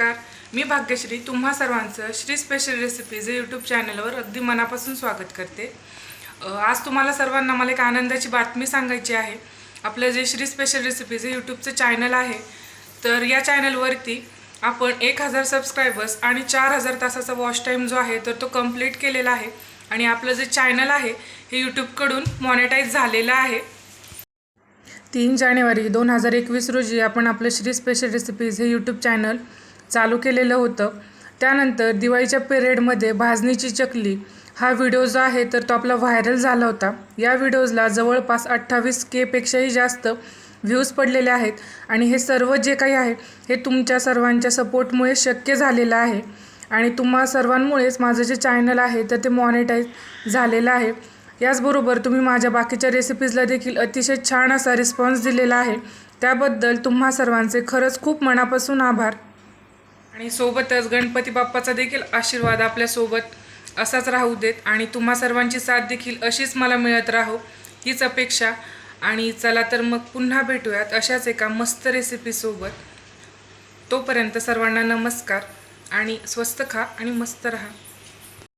नमस्कार. मी भाग्यश्री तुम्हा सर्वांचं श्री स्पेशल रेसिपीज यूट्यूब चॅनलवर अगदी मनापासून स्वागत करते. आज तुम्हाला सर्वांना मला एक आनंदाची बातमी सांगायची आहे. आपलं जे श्री स्पेशल रेसिपीज हे यूट्यूबचं चॅनल आहे तर या चॅनलवरती आपण एक हजार सबस्क्रायबर्स आणि चार हजार तासाचा वॉच टाईम जो आहे तर तो कंप्लीट केलेला आहे. आणि आपलं जे चॅनल आहे हे यूट्यूबकडून मॉनिटाईज झालेलं आहे. तीन जानेवारी दोन हजार एकवीस रोजी आपण आपलं श्री स्पेशल रेसिपीज हे यूट्यूब चॅनल चालू केलेलं होतं. त्यानंतर दिवाळीच्या पिरियडमध्ये भाजणीची चकली हा व्हिडिओ जो आहे तर तो आपला व्हायरल झाला होता. या व्हिडिओजला जवळपास अठ्ठावीस केपेक्षाही जास्त व्ह्यूज पडलेले आहेत. आणि हे सर्व जे काही आहे हे तुमच्या सर्वांच्या सपोर्टमुळे शक्य झालेलं आहे. आणि तुम्हा सर्वांमुळेच माझं जे चॅनल आहे तर ते मॉनिटाईज झालेलं आहे. याचबरोबर तुम्ही माझ्या बाकीच्या रेसिपीजला देखील अतिशय छान असा रिस्पॉन्स दिलेला आहे. त्याबद्दल तुम्हा सर्वांचे खरंच खूप मनापासून आभार. आणि सोबतच गणपती बाप्पाचा देखील आशीर्वाद आपल्यासोबत असाच राहू देत. आणि तुम्हा सर्वांची साथ देखील अशीच मला मिळत राहो हीच अपेक्षा. आणि चला तर मग पुन्हा भेटूयात अशाच एका मस्त रेसिपीसोबत तोपर्यंत सर्वांना नमस्कार आणि स्वस्त खा आणि मस्त राहा.